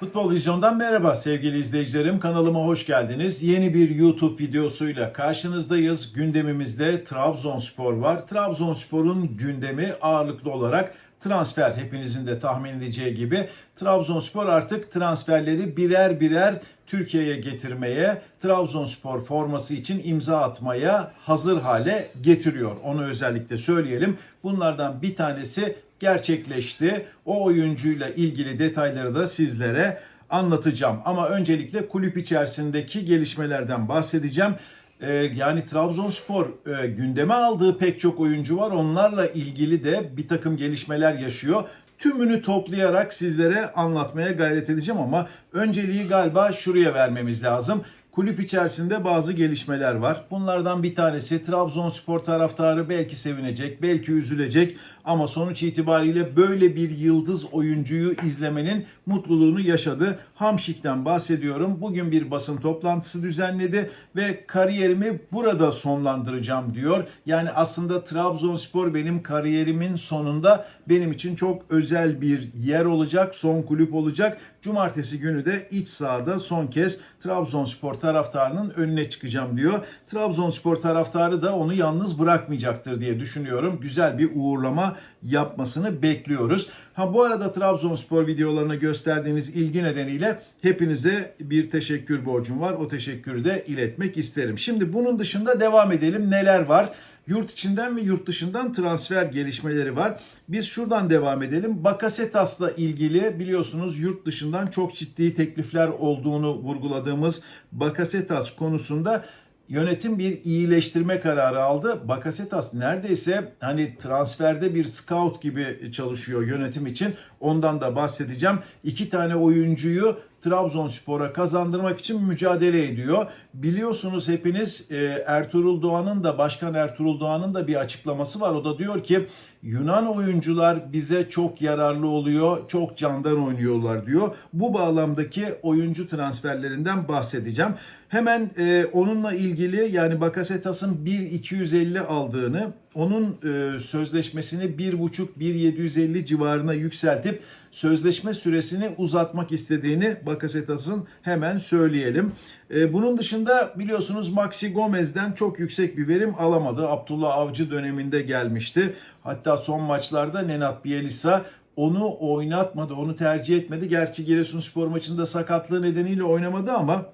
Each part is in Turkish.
Futbol Vizyon'dan merhaba sevgili izleyicilerim. Kanalıma hoş geldiniz. Yeni bir YouTube videosuyla karşınızdayız. Gündemimizde Trabzonspor var. Trabzonspor'un gündemi ağırlıklı olarak transfer. Hepinizin de tahmin edeceği gibi Trabzonspor artık transferleri birer birer Türkiye'ye getirmeye, Trabzonspor forması için imza atmaya hazır hale getiriyor. Onu özellikle söyleyelim. Bunlardan bir tanesi gerçekleşti. O oyuncuyla ilgili detayları da sizlere anlatacağım. Ama öncelikle kulüp içerisindeki gelişmelerden bahsedeceğim. Ee, yani Trabzonspor e, gündeme aldığı pek çok oyuncu var. Onlarla ilgili de bir takım gelişmeler yaşıyor. Tümünü toplayarak sizlere anlatmaya gayret edeceğim ama önceliği galiba şuraya vermemiz lazım. Kulüp içerisinde bazı gelişmeler var. Bunlardan bir tanesi Trabzonspor taraftarı belki sevinecek, belki üzülecek ama sonuç itibariyle böyle bir yıldız oyuncuyu izlemenin mutluluğunu yaşadı. Hamşik'ten bahsediyorum. Bugün bir basın toplantısı düzenledi ve kariyerimi burada sonlandıracağım diyor. Yani aslında Trabzonspor benim kariyerimin sonunda benim için çok özel bir yer olacak, son kulüp olacak. Cumartesi günü de iç sahada son kez Trabzonspor taraftarının önüne çıkacağım diyor. Trabzonspor taraftarı da onu yalnız bırakmayacaktır diye düşünüyorum. Güzel bir uğurlama yapmasını bekliyoruz. Ha bu arada Trabzonspor videolarına gösterdiğiniz ilgi nedeniyle hepinize bir teşekkür borcum var. O teşekkürü de iletmek isterim. Şimdi bunun dışında devam edelim. Neler var? Yurt içinden ve yurt dışından transfer gelişmeleri var. Biz şuradan devam edelim. Bakasetas'la ilgili biliyorsunuz yurt dışından çok ciddi teklifler olduğunu vurguladığımız Bakasetas konusunda yönetim bir iyileştirme kararı aldı. Bakasetas neredeyse hani transferde bir scout gibi çalışıyor yönetim için. Ondan da bahsedeceğim. İki tane oyuncuyu Trabzonspor'a kazandırmak için mücadele ediyor. Biliyorsunuz hepiniz e, Ertuğrul Doğan'ın da Başkan Ertuğrul Doğan'ın da bir açıklaması var. O da diyor ki Yunan oyuncular bize çok yararlı oluyor, çok candan oynuyorlar diyor. Bu bağlamdaki oyuncu transferlerinden bahsedeceğim. Hemen e, onunla ilgili yani Bakasetas'ın 1.250 aldığını, onun e, sözleşmesini 1.5-1.750 civarına yükseltip sözleşme süresini uzatmak istediğini Bakasetas'ın hemen söyleyelim. E, bunun dışında biliyorsunuz Maxi Gomez'den çok yüksek bir verim alamadı. Abdullah Avcı döneminde gelmişti. Hatta son maçlarda Nenat Bielisa onu oynatmadı, onu tercih etmedi. Gerçi Giresunspor maçında sakatlığı nedeniyle oynamadı ama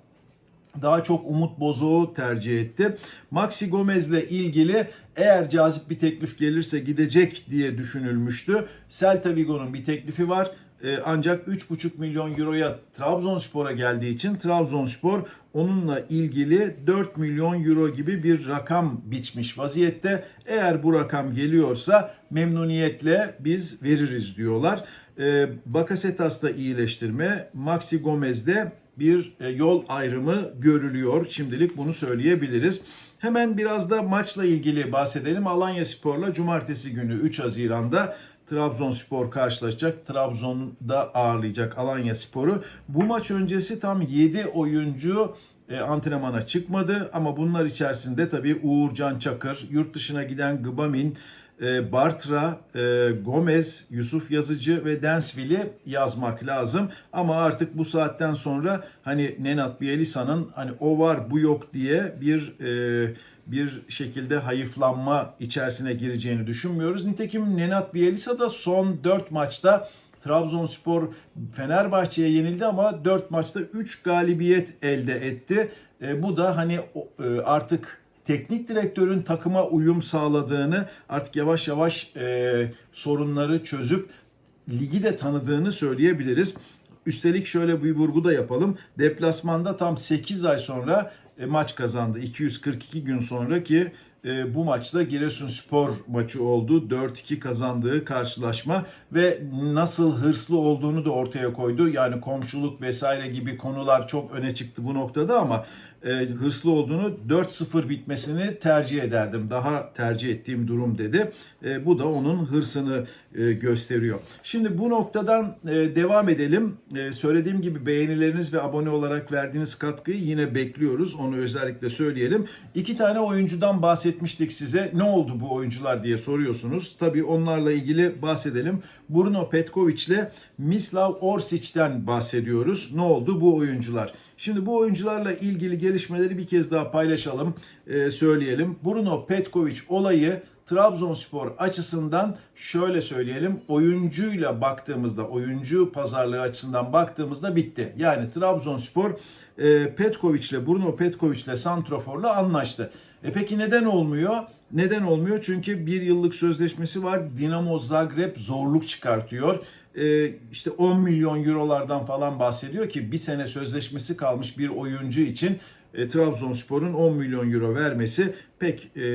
daha çok Umut Bozoğu tercih etti. Maxi Gomez'le ilgili eğer cazip bir teklif gelirse gidecek diye düşünülmüştü. Celta Vigo'nun bir teklifi var. Ee, ancak 3,5 milyon euroya Trabzonspor'a geldiği için Trabzonspor onunla ilgili 4 milyon euro gibi bir rakam biçmiş vaziyette. Eğer bu rakam geliyorsa memnuniyetle biz veririz diyorlar. Ee, Bakasetas'ta iyileştirme, Maxi Gomez'de bir e, yol ayrımı görülüyor. Şimdilik bunu söyleyebiliriz. Hemen biraz da maçla ilgili bahsedelim. Alanya Spor'la cumartesi günü 3 Haziran'da Trabzonspor karşılaşacak. Trabzon'da ağırlayacak Alanya Spor'u. Bu maç öncesi tam 7 oyuncu e, antrenmana çıkmadı ama bunlar içerisinde tabii Uğurcan Çakır, yurt dışına giden Gbamin, e, Bartra, e, Gomez, Yusuf Yazıcı ve Densville'i yazmak lazım. Ama artık bu saatten sonra hani Nenat Bielisa'nın hani o var bu yok diye bir e, bir şekilde hayıflanma içerisine gireceğini düşünmüyoruz. Nitekim Nenat Bielisa da son 4 maçta Trabzonspor Fenerbahçe'ye yenildi ama 4 maçta 3 galibiyet elde etti. E, bu da hani e, artık teknik direktörün takıma uyum sağladığını, artık yavaş yavaş e, sorunları çözüp ligi de tanıdığını söyleyebiliriz. Üstelik şöyle bir vurgu da yapalım. Deplasmanda tam 8 ay sonra e, maç kazandı. 242 gün sonra ki e, bu maçta Giresunspor maçı oldu. 4-2 kazandığı karşılaşma ve nasıl hırslı olduğunu da ortaya koydu. Yani komşuluk vesaire gibi konular çok öne çıktı bu noktada ama e, hırslı olduğunu 4-0 bitmesini tercih ederdim. Daha tercih ettiğim durum dedi. E, bu da onun hırsını e, gösteriyor. Şimdi bu noktadan e, devam edelim. E, söylediğim gibi beğenileriniz ve abone olarak verdiğiniz katkıyı yine bekliyoruz. Onu özellikle söyleyelim. İki tane oyuncudan bahsetmiştik size. Ne oldu bu oyuncular diye soruyorsunuz. Tabii onlarla ilgili bahsedelim. Bruno Petkovic ile Mislav Orsic'den bahsediyoruz. Ne oldu bu oyuncular? Şimdi bu oyuncularla ilgili gelişmeleri bir kez daha paylaşalım, e, söyleyelim. Bruno Petkovic olayı Trabzonspor açısından şöyle söyleyelim. Oyuncuyla baktığımızda, oyuncu pazarlığı açısından baktığımızda bitti. Yani Trabzonspor e, Petkovic ile Bruno Petkovic ile Santrofor'la anlaştı. E peki neden olmuyor? Neden olmuyor? Çünkü bir yıllık sözleşmesi var. Dinamo Zagreb zorluk çıkartıyor. Ee, işte 10 milyon eurolardan falan bahsediyor ki bir sene sözleşmesi kalmış bir oyuncu için e, Trabzonspor'un 10 milyon euro vermesi pek e,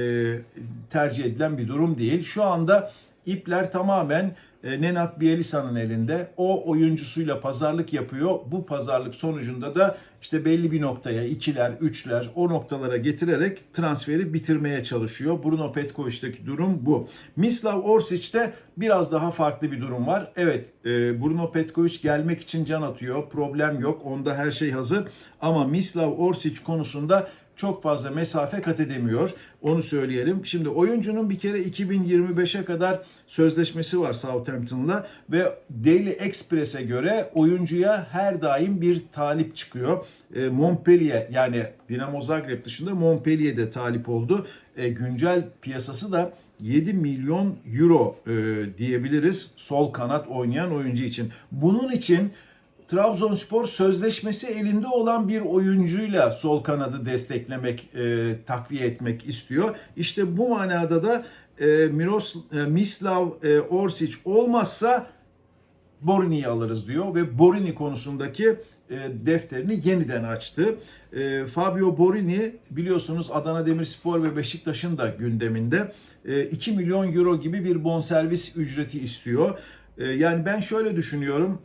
tercih edilen bir durum değil. Şu anda ipler tamamen e, Nenad Bielisa'nın elinde. O oyuncusuyla pazarlık yapıyor. Bu pazarlık sonucunda da işte belli bir noktaya ikiler, üçler o noktalara getirerek transferi bitirmeye çalışıyor. Bruno Petkovic'teki durum bu. Mislav Orsic'te biraz daha farklı bir durum var. Evet e, Bruno Petkovic gelmek için can atıyor. Problem yok. Onda her şey hazır. Ama Mislav Orsic konusunda çok fazla mesafe kat edemiyor. Onu söyleyelim. Şimdi oyuncunun bir kere 2025'e kadar sözleşmesi var Southampton'la ve Daily Express'e göre oyuncuya her daim bir talip çıkıyor. E, Montpellier yani Dinamo Zagreb dışında Montpellier'de talip oldu. E, güncel piyasası da 7 milyon euro e, diyebiliriz sol kanat oynayan oyuncu için. Bunun için Trabzonspor sözleşmesi elinde olan bir oyuncuyla sol kanadı desteklemek, e, takviye etmek istiyor. İşte bu manada da e, Miros, e, Mislav e, Orsic olmazsa Borini'yi alırız diyor ve Borini konusundaki e, defterini yeniden açtı. E, Fabio Borini biliyorsunuz Adana Demirspor ve Beşiktaş'ın da gündeminde e, 2 milyon euro gibi bir bonservis ücreti istiyor. E, yani ben şöyle düşünüyorum.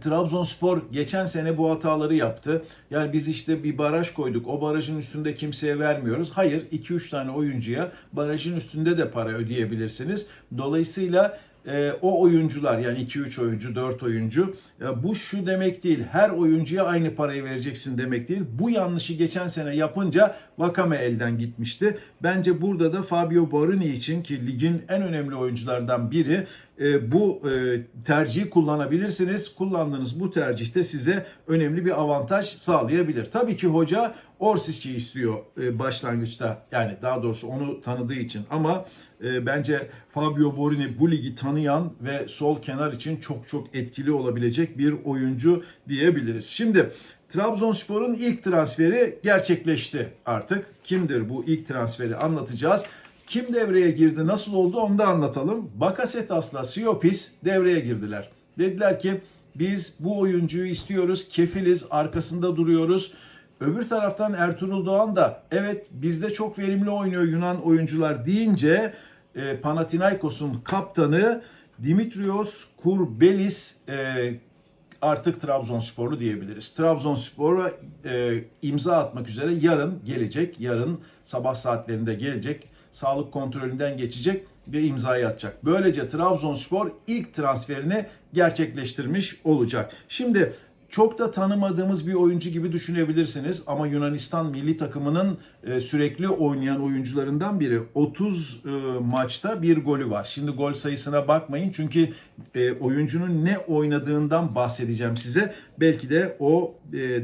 Trabzonspor geçen sene bu hataları yaptı. Yani biz işte bir baraj koyduk. O barajın üstünde kimseye vermiyoruz. Hayır 2-3 tane oyuncuya barajın üstünde de para ödeyebilirsiniz. Dolayısıyla e, o oyuncular yani 2-3 oyuncu, 4 oyuncu e, bu şu demek değil. Her oyuncuya aynı parayı vereceksin demek değil. Bu yanlışı geçen sene yapınca Vakame elden gitmişti. Bence burada da Fabio Borini için ki ligin en önemli oyunculardan biri e, bu e, tercihi kullanabilirsiniz. Kullandığınız bu tercihte size önemli bir avantaj sağlayabilir. Tabii ki hoca Orsic'i istiyor e, başlangıçta. Yani daha doğrusu onu tanıdığı için ama e, bence Fabio Borini bu ligi tanıyan ve sol kenar için çok çok etkili olabilecek bir oyuncu diyebiliriz. Şimdi Trabzonspor'un ilk transferi gerçekleşti artık. Kimdir bu ilk transferi anlatacağız. Kim devreye girdi, nasıl oldu onu da anlatalım. Bakasetas'la Siopis devreye girdiler. Dediler ki biz bu oyuncuyu istiyoruz, kefiliz, arkasında duruyoruz. Öbür taraftan Ertuğrul Doğan da evet bizde çok verimli oynuyor Yunan oyuncular deyince e, Panathinaikos'un kaptanı Dimitrios Kurbelis e, artık Trabzonsporlu diyebiliriz. Trabzonspor'a e, imza atmak üzere yarın gelecek. Yarın sabah saatlerinde gelecek. Sağlık kontrolünden geçecek ve imzayı atacak. Böylece Trabzonspor ilk transferini gerçekleştirmiş olacak. Şimdi çok da tanımadığımız bir oyuncu gibi düşünebilirsiniz ama Yunanistan milli takımının e, sürekli oynayan oyuncularından biri. 30 e, maçta bir golü var. Şimdi gol sayısına bakmayın çünkü e, oyuncunun ne oynadığından bahsedeceğim size. Belki de o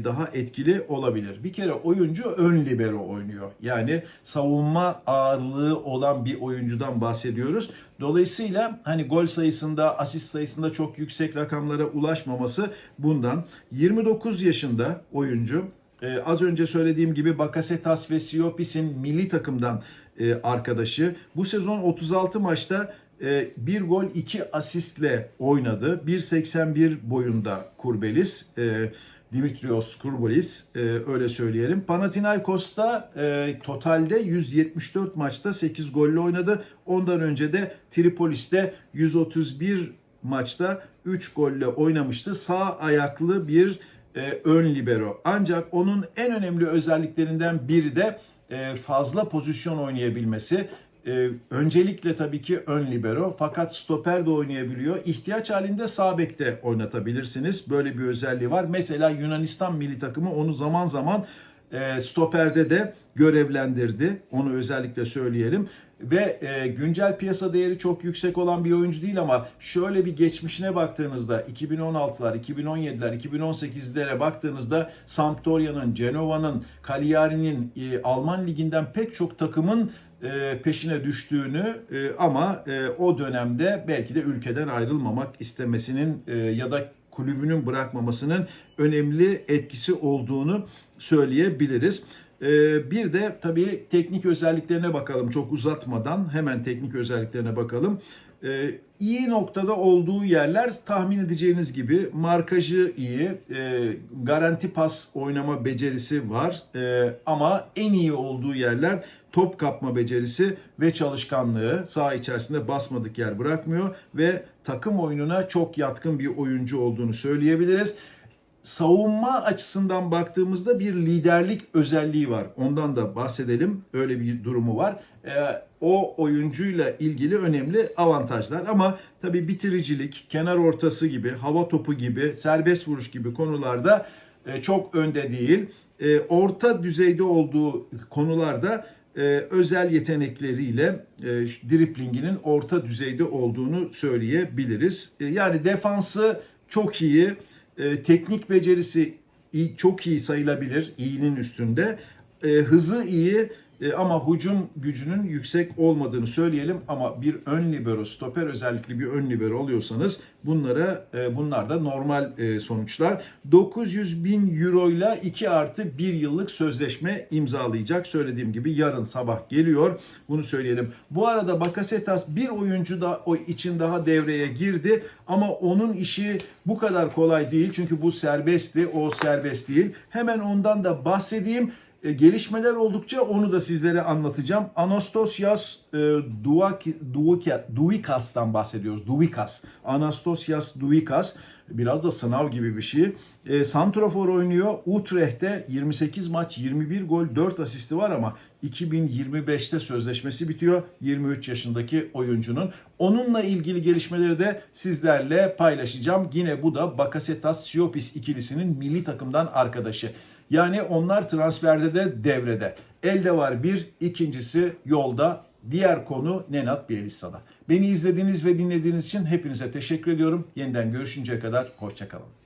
daha etkili olabilir. Bir kere oyuncu ön libero oynuyor. Yani savunma ağırlığı olan bir oyuncudan bahsediyoruz. Dolayısıyla hani gol sayısında, asist sayısında çok yüksek rakamlara ulaşmaması bundan. 29 yaşında oyuncu. Ee, az önce söylediğim gibi Bakasetas ve Siopis'in milli takımdan e, arkadaşı. Bu sezon 36 maçta e, bir gol 2 asistle oynadı. 1.81 boyunda Kurbelis. Dimitrios Kurbolis e, öyle söyleyelim. Panathinaikos'ta e, totalde 174 maçta 8 golle oynadı. Ondan önce de Tripolis'te 131 maçta 3 golle oynamıştı. Sağ ayaklı bir e, ön libero. Ancak onun en önemli özelliklerinden biri de e, fazla pozisyon oynayabilmesi. E, öncelikle tabii ki ön libero fakat stoper de oynayabiliyor. İhtiyaç halinde sağ bekte oynatabilirsiniz. Böyle bir özelliği var. Mesela Yunanistan milli takımı onu zaman zaman e, stoperde de görevlendirdi. Onu özellikle söyleyelim. Ve e, güncel piyasa değeri çok yüksek olan bir oyuncu değil ama şöyle bir geçmişine baktığınızda 2016'lar, 2017'ler, 2018'lere baktığınızda Sampdoria'nın, Genova'nın, Cagliari'nin e, Alman liginden pek çok takımın e, peşine düştüğünü e, ama e, o dönemde belki de ülkeden ayrılmamak istemesinin ya da kulübünün bırakmamasının önemli etkisi olduğunu söyleyebiliriz. Bir de tabii teknik özelliklerine bakalım çok uzatmadan hemen teknik özelliklerine bakalım. İyi noktada olduğu yerler tahmin edeceğiniz gibi markajı iyi, garanti pas oynama becerisi var ama en iyi olduğu yerler top kapma becerisi ve çalışkanlığı saha içerisinde basmadık yer bırakmıyor ve takım oyununa çok yatkın bir oyuncu olduğunu söyleyebiliriz savunma açısından baktığımızda bir liderlik özelliği var. Ondan da bahsedelim. Öyle bir durumu var. Ee, o oyuncuyla ilgili önemli avantajlar ama tabii bitiricilik, kenar ortası gibi, hava topu gibi, serbest vuruş gibi konularda e, çok önde değil. E, orta düzeyde olduğu konularda e, özel yetenekleriyle e, driplinginin orta düzeyde olduğunu söyleyebiliriz. E, yani defansı çok iyi, e, teknik becerisi iyi, çok iyi sayılabilir, iyinin üstünde. E, hızı iyi e, ama hücum gücünün yüksek olmadığını söyleyelim ama bir ön libero, stoper özellikli bir ön libero oluyorsanız bunlara e, bunlar da normal e, sonuçlar. 900 bin euro ile 2 artı 1 yıllık sözleşme imzalayacak. Söylediğim gibi yarın sabah geliyor. Bunu söyleyelim. Bu arada Bakasetas bir oyuncu da o için daha devreye girdi ama onun işi bu kadar kolay değil. Çünkü bu serbestti, o serbest değil. Hemen ondan da bahsedeyim. E, gelişmeler oldukça onu da sizlere anlatacağım. Anastasias e, Duikas'tan bahsediyoruz. Duikas. Anastasias Duikas. Biraz da sınav gibi bir şey. E, Santrafor oynuyor. Utrecht'te 28 maç, 21 gol, 4 asisti var ama 2025'te sözleşmesi bitiyor. 23 yaşındaki oyuncunun. Onunla ilgili gelişmeleri de sizlerle paylaşacağım. Yine bu da Bakasetas Siopis ikilisinin milli takımdan arkadaşı. Yani onlar transferde de devrede. Elde var bir, ikincisi yolda. Diğer konu Nenat Bielitsa'da. Beni izlediğiniz ve dinlediğiniz için hepinize teşekkür ediyorum. Yeniden görüşünceye kadar hoşçakalın.